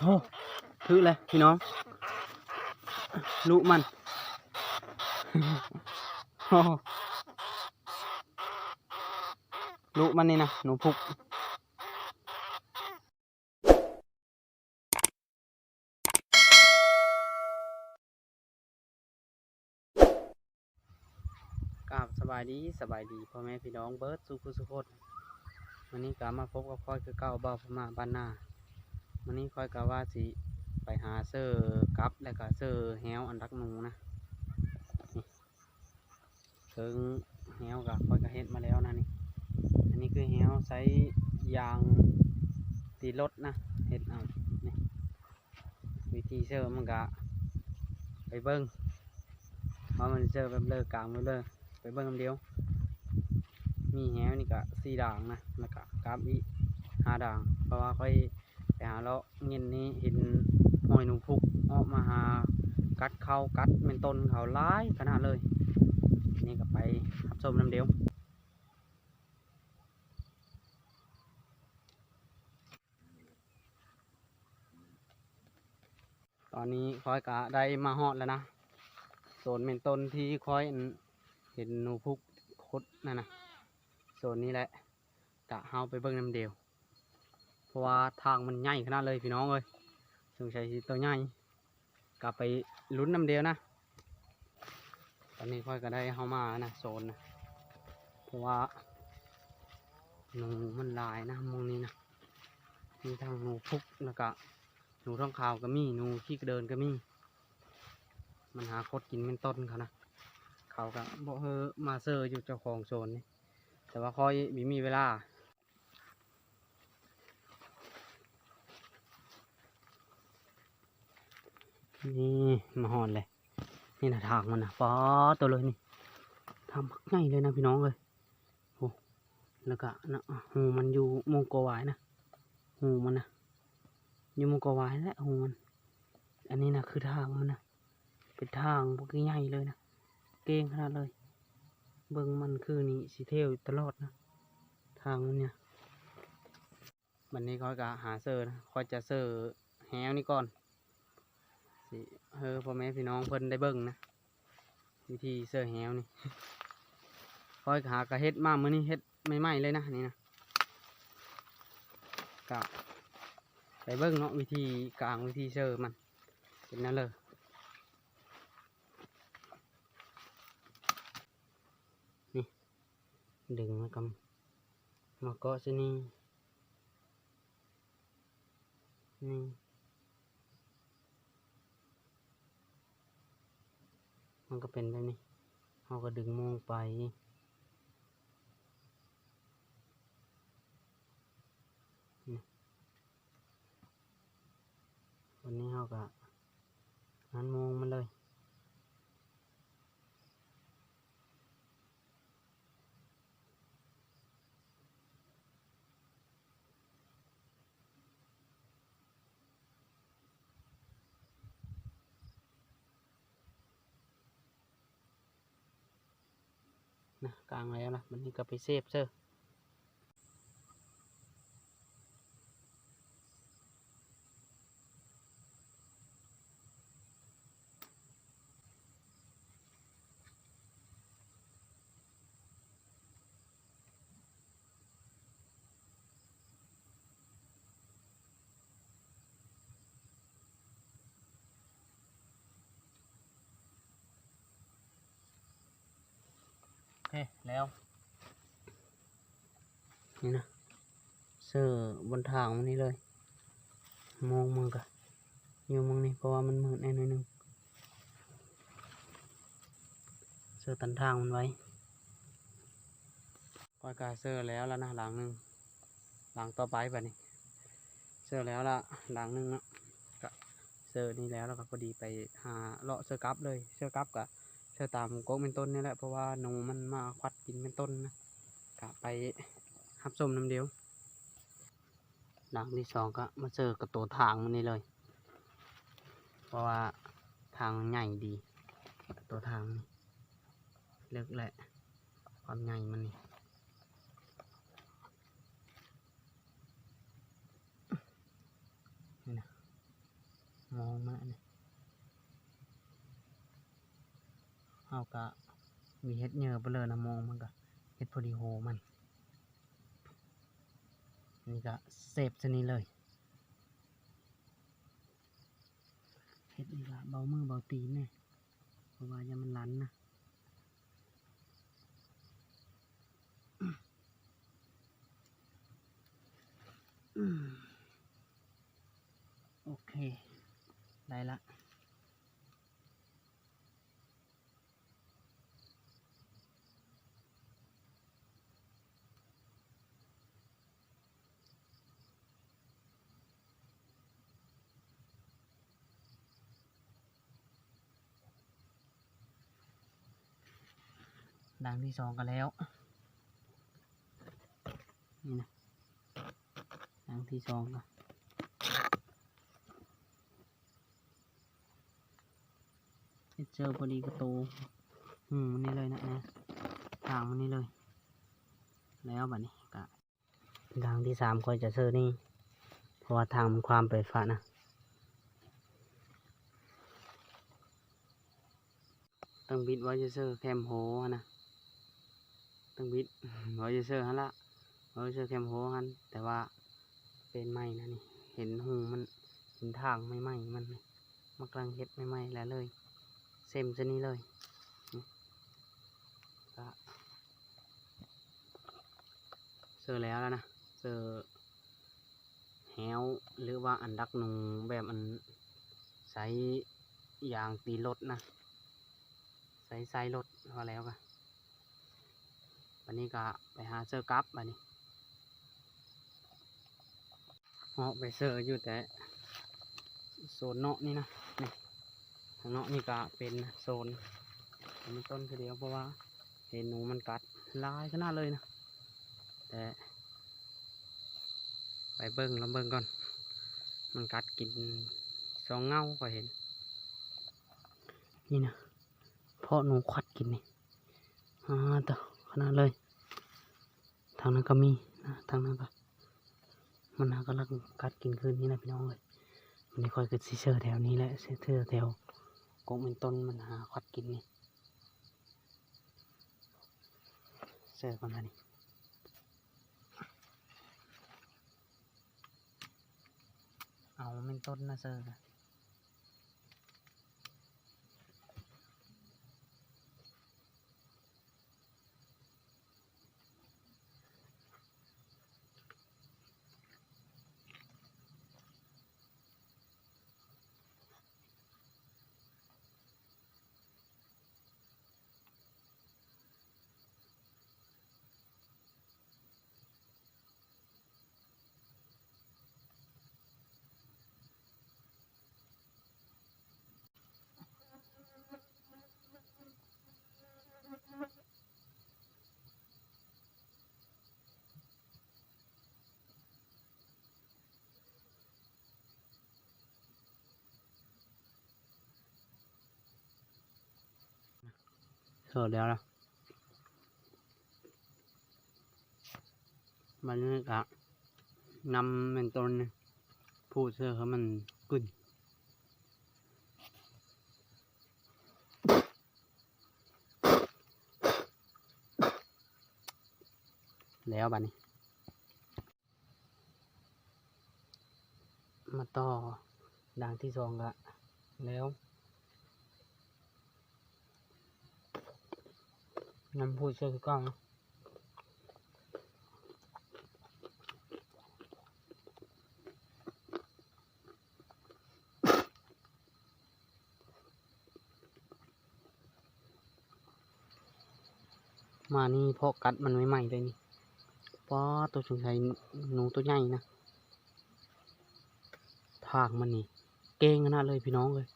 ถือเลยพี่น้องลุมันลุมันนี่นะหนูพุกกราบสบายดีสบายดีพ่อแม่พี่น้องเบิร์ดสุขุสุขคนวันนี้กามาพบกับค่อยคือเก้าเบาพม่าบ้านนา วันนี้ค่อยกะว่าสิไปหาเซอร์กับและก็เซอร์แฮวอันรักนูนะนี่ถึงแฮวกับค่อยก็เฮ็ดมาแล้วนะนี่อันนี้คือแฮวใช้ยางตีรถนะเฮ็ดเอานี่วิธีเซอร์มันกะไปเบิ้งว่าะมันเซอร์แบบเลิกกลางไว้เลยไปเบิ่งคำเดียว มีแฮวนี่ก็สี่ด่างนะแล้วก็กราบอีห้าด่างเพราะว่าค่อย ไปหาเลาะเงินนี้เห็นหอยหนูพุกออกมาหากัดเขากัดเป็นต้นเขาร้ายขนาดเลย นี่ก็ไปรับชมน้ำเดียวตอนนี้คอยกะได้มาฮอดแล้วนะโซนเป็นต้นที่คอยเห็นหนูพุกคดนั่นนะโซนนี้แหละกะเฮาไปเบิ่งน้ำเดียว เพราะว่าทางมันใหญ่ขนาดเลยพี่น้องเอ้ยสงสัยตัวใหญ่กลับไปลุ้นน้ำเดียวนะ ตอนนี้ค่อยก็ได้เฮามานะโซนนะเพราะว่าหนูมันลายนะมองนี้นะมีทั้งหนูพุกแล้วก็หนูท้องขาวก็มีหนูขี้กระเดินก็มี มันหาคดกินเป็นต้นเขานะเขาก็บอกเฮอมาเซอร์อยู่เจ้าของโซนนี่แต่ว่าคอยมีมีเวลา นี่มาหอนเลย นี่นะทางมันนะป๊อตัวเลยนี่ทำมักง่ายเลยนะพี่น้องเลยโอ้แล้วก็นะหูมันอยู่มงโกวายนะหูมันนะอยู่มงโกวายและหูมัน อันนี้นะคือทางมันนะเป็นทางพวกใหญ่เลยนะเก่งขนาดเลย เบิ่งมันคือนี่สีเทลตลอดนะทางมันเนี่ยวันนี้คอยก็หาเซอร์นะคอยจะเซอร์แฮวนี่ก่อน สิเออพ่อแม่พี่น้องเพิ่นได้เบิ่งนะวิธีเซอร์แฮวนี่คอยหากระเฮ็ดมามื้อนี้เฮ็ดใหม่ๆเลยนะนี่นะกะไปเบิ่งเนาะวิธีกลางวิธีเซอร์มันเป็นนั่นเลยดึงมากับมาเกาะสินี่นี่ มันก็เป็นแบบนี้เราก็ดึงมองไป วันนี้เราก็นั้นมองมันเลย นะกลางแล้วนะมันนี่ก็ไปเซฟเซอร์ เคแล้วนี่นะเสือบนทางมันนี่เลย มองมึงกะอยู่มึงนี่เพราะว่ามันมืดแน่นอยหนึงเสือตันทางมันไว้ก้อยกาเสือแล้วแล้วนะหลังหนึ่งหลังต่อไปแบบนี้เสือแล้วละหลังหนึ่งเนาะกะเสือนี่แล้วแล้วก็พอดีไปหาเลาะเสือกลับเลยเสือกลับกะ เสื้อตามก๊กเป็นต้นนี่แหละเพราะว่าหนูมันมาควัดกินเป็นต้นนะกะไปหับส้มน้ำเดียวหลังที่สองก็มาเจอกับตัวทางมันนี่เลย เพราะว่าทางใหญ่ดี ตัวทางนี่เลือกแหละ ความใหญ่มันนี่มองมาเนี่ย เอากะมีเฮ็ดเหยอะไปเลยนะมองมันก็เฮ็ดพอดีโหมัน นี่ก็เซฟชนีเลยเฮ็ดนี่ก็เบามือเบาตีนเนี่ยเพราะว่าอย่ามันลันนะโอเค ได้ละ ดังที่สองก็แล้ว นี่นะดังที่สองก็เจอพอดีกระตูอืมมันนี่เลยนะนะทางมันนี่เลย แล้วบัดนี้ก็ดังที่สามคอยจะเจอนี่เพราะว่าทางมันความไปฟ้านะต้องบิดไว้เซอแคมโฮนะ ต้องบิดไว้เซอร์ฮันละไว้เซอร์แคมโฮฮันแต่ว่าเป็นไม้นะนี่ เห็นหูมันเห็นทางไม่ไหมมันมากลังเฮ็ดไม่ไหมแล้วเลย เซมจะนี้เลยก็เซอร์แล้วแล้วนะเซอร์แฮวหรือว่าอันดักหนูแบบอันใส่ยางตีรถนะใส่ใส่รถพอแล้วกะ วันนี้ก็ไปหาเสื้อกลับวันนี้เหาะไปเสื้ออยู่แต่โซนเนาะนี่นะนี่ทางเนาะนี่ก็เป็นโซนอันนี้ต้นคือเดียวเพราะว่าเห็นหนูมันกัดลายขนาดเลยนะ แต่ไปเบิ้งล้วเบิ้งก่อน มันกัดกินสองเงาก็เห็น นี่นะเพราะหนูควัดกินนี่อ่าต่อ ขนาดเลย ทางนั้นก็มีนะทางนั้นก็ มันหากำลังกัดกินคืนนี้นะพี่น้องเลยมันนี่คอยคือซีเชอร์แถวนี้แหละซีเชอร์แถวกงเป็นต้นมันหาควัดกินนี่เจอร์ก่อนนะนี่เอาเป็นต้นนะเซอร์ สดแล้วล่ะมันนี่กะนำเป็นต้นพูดเสื้อเขามันกึ่นแล้วบัดนี้ มาต่อด่างที่สองละแล้ว น้ำพูดเชื่อคือกล้องมานี่เพาะกัดมันใหม่ๆเลยนี่ป้าตัวสงสัยหนูตัวใหญ่นะทางมันนี่ เก่งขนาดเลยพี่น้องเลย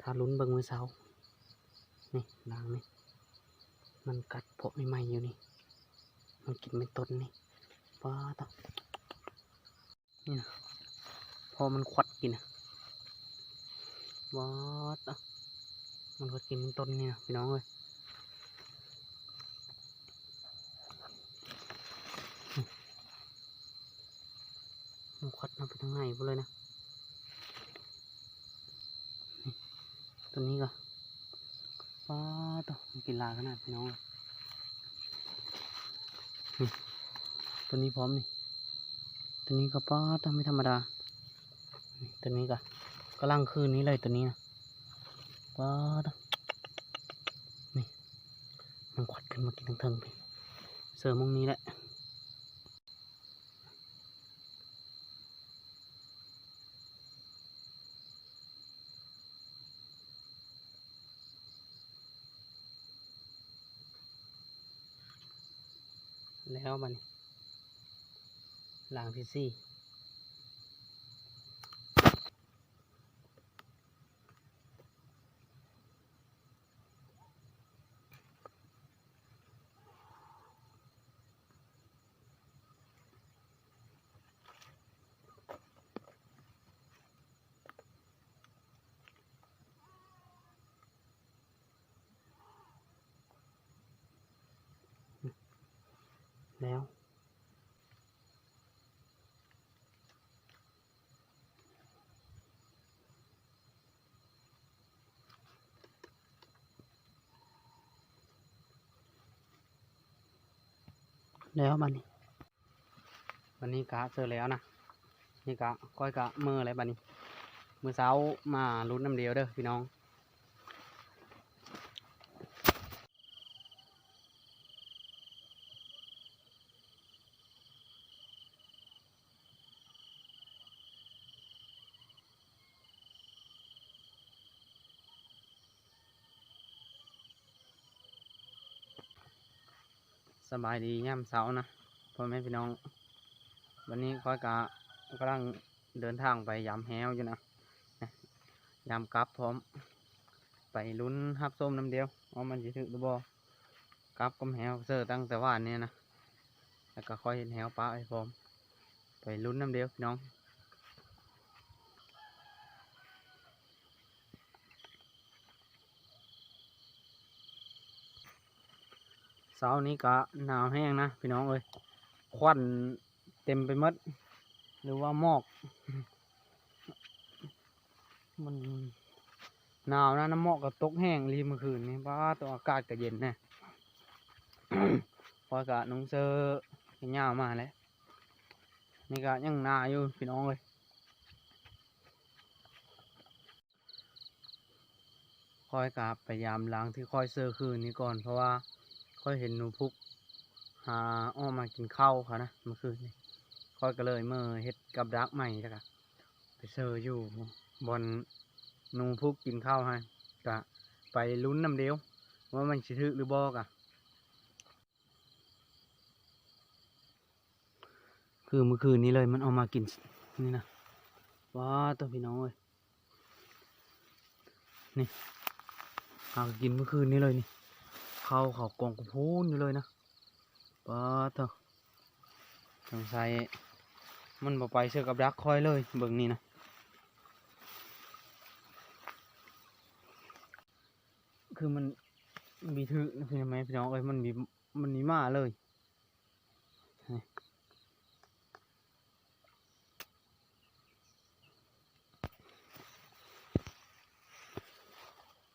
ถ้าลุ้นเบิ่งมือเสานี่ด่างนี่ มันกัดเพาะใหม่ๆอยู่นี่ มันกินเป็นต้นนี่ป้าตอนี่นะพอมันควัดกินนะว้าตอมันควัดกินเป็นต้นนี่นะพี่น้องเลยมันควัดมาไปทางไหนไปเลยนะ ตัวนี้ก็ ตัวมันกินลาขนาดพี่น้องตัวนี้พร้อมนี่ตัวนี้ก็ป้าต้องไม่ธรรมดาตัวนี้ก็กำลังคืนนี้เลยตัวนี้นะป้าตัวนี่มันขวัดขึ้นมากินทั้งเทิงไปเสริมุงนี้แหละ แล้วมันหลังที่สี่ แล้ว แล้วบันนี้วันนี้กะเจอแล้วนะนี่กะก้อยกะมืออะไรบันนี้มือเช้ามาลุ้นน้ำเดียวเด้อพี่น้อง สบายดีย่ำเสานะพ่อแม่พี่น้อง วันนี้ค่อยกะกำลังเดินทางไปยำแฮวอยู่นะยำกับพร้อม ไปลุ้นฮับส้มน้ำเดียวว่ามันจะถึกหรือบ่กับกับแฮวเซอร์ตั้งแต่ว่านนี้นะแล้วก็ค่อยเห็นแฮวป้าไอ้พร้อม ไปลุ้นน้ำเดียวพี่น้อง เสาร์นี้ก็หนาวแห้งนะพี่น้องเอ้ยควันเต็มไปหมดหรือว่าหมอก มันหนาวนะน้ำหมอกก็ตกแห้งรีเมื่อคืนนี้เพราะว่าตัวอากาศก็เย็นนะพอกะน้องเซอร์ยาวมาแล้วนี่ก็ยังหนาอยู่พี่น้องเลยคอยกะพยายามล้างที่คอยเซอร์คืนนี้ก่อนเพราะว่า ค่อยเห็นหนูพุกหาอ้อมมากินข้าวค่ะนะเมื่อคืนนี้ค่อยก็เลยเมื่อเฮ็ดกับดักใหม่จ้ะไปเซอร์อยู่บนหนูพุกกินข้าวให้กะไปลุ้นน้ำเดียว ว่ามันสิถึกหรือบอกอะคือเมื่อคืนนี้เลยมันเอามากินนี่นะว้าตัวพี่น้องเอ้ยนี่หากินเมื่อคืนนี้เลยนี่ ข้าเขากองกพูนอยู่เลยนะป้าเถอะสงสัยมันบ่ไปเชื่อกับดักคอยเลยเบิ่งนี่นะคือมันมีถือใช่ไหมพี่น้องเอ้ยมันมีมันมีมาเลย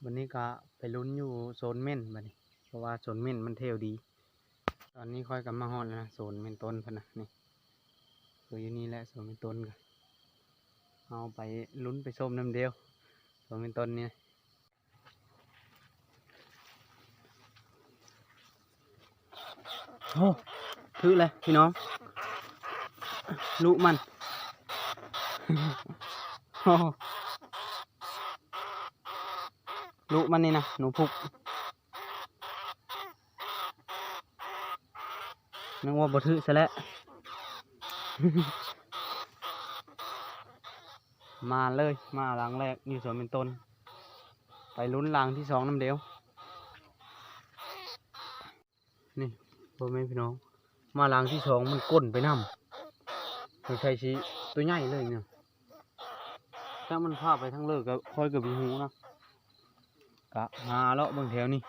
วันนี้ก็ไปลุ้นอยู่โซนเม่นบัดนี้ ราะว่าโซนเม่นมันเทวดี ตอนนี้ค่อยกลับมาฮอดแล้วนะโซนเม่นต้นพะนะนี่คืออยู่นี่แหละโซนเม่นต้นกันเอาไปลุ้นไปส้มน้ำเดียวโซนเม่นต้นเนี่ยโอ้ถือเลยพี่น้องลูกมันโอ้ลูกมันนี่นะหนูพุก นึกว่าบ่ถือซะแล้ว มาเลย มาหลังแรกอยู่สวนเป็นต้น ไปลุ้นหลังที่สองน้ำเดียว นี่พ่อแม่พี่น้อง มาหลังที่สองมันก้นไปน้ำมันใช่ชีตัวใหญ่เลยเนี่ยถ้ามันพาไปทั้งเลิกก็ค่อยกับมีหูนะกะมาแล้วบางแถวนี่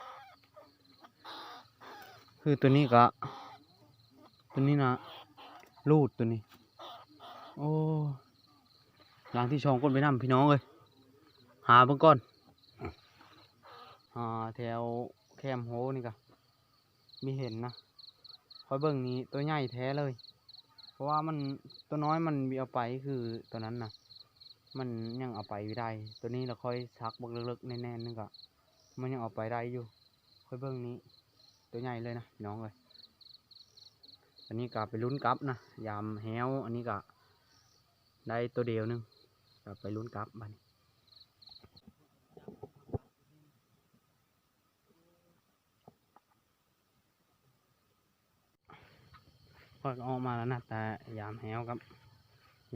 คือตัวนี้กะ ตัวนี้นะรูดตัวนี้ โอ้หลังที่ชองก้นไปน้ำพี่น้องเลยหาเบิ่งก่อนอ่าแถวแคมโฮนี่ก็มีเห็นนะคอยเบิ่งนี้ตัวใหญ่แท้เลย เพราะว่ามันตัวน้อยมันมีเอาไปคือตัวนั้นนะมันยังเอาไปไม่ได้ ตัวนี้เราค่อยซักบักเลิกๆแน่ๆนึงก็มันยังเอาไปได้อยู่ค่อยเบิ่งนี้ ตัวใหญ่เลยนะน้องเลย อันนี้ก็ไปลุ้นกลับนะยามแฮวอันนี้ก็ได้ตัวเดียวหนึงก็ไปลุ้นกลับบัดนพอยก็ออกมาแล้วนะแต่ยามแหวครับ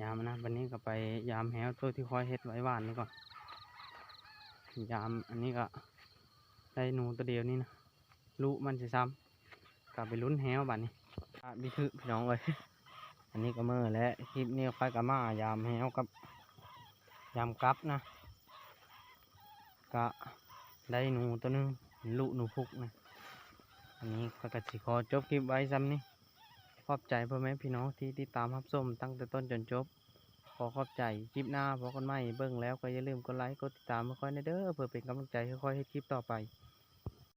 ยามนะวันนี้ก็ไปยามแหวตัวที่คอยเฮ็ดไว้หวานนี่ก่อนยามอันนี้ก็ได้หนูตัวเดียวนี่นะลูกมันจะซ้ำกลับไปลุ้นแหวบัดนี้ะบิทึพี่น้องเลยอันนี้ก็เมื่อและคลิปนี้ค่อยกับมายามแหวกับยามกลับนะก็ได้หนูตัวหนึงลูกหนูพุกนะอันนี้ก็กสิขอจบคลิปไว้ซ้ำนี้ขอบใจพ่อแม่พี่น้องที่ติดตามรับชมตั้งแต่ต้นจนจบ ขอขอบใจคลิปหน้าพอกันใหม่เบิ่งแล้วก็อย่าลืมกดไลค์กดติดตามมาค่อยในเด้อเพื่อเป็นกำลังใจให้ค่อยให้คลิปต่อไป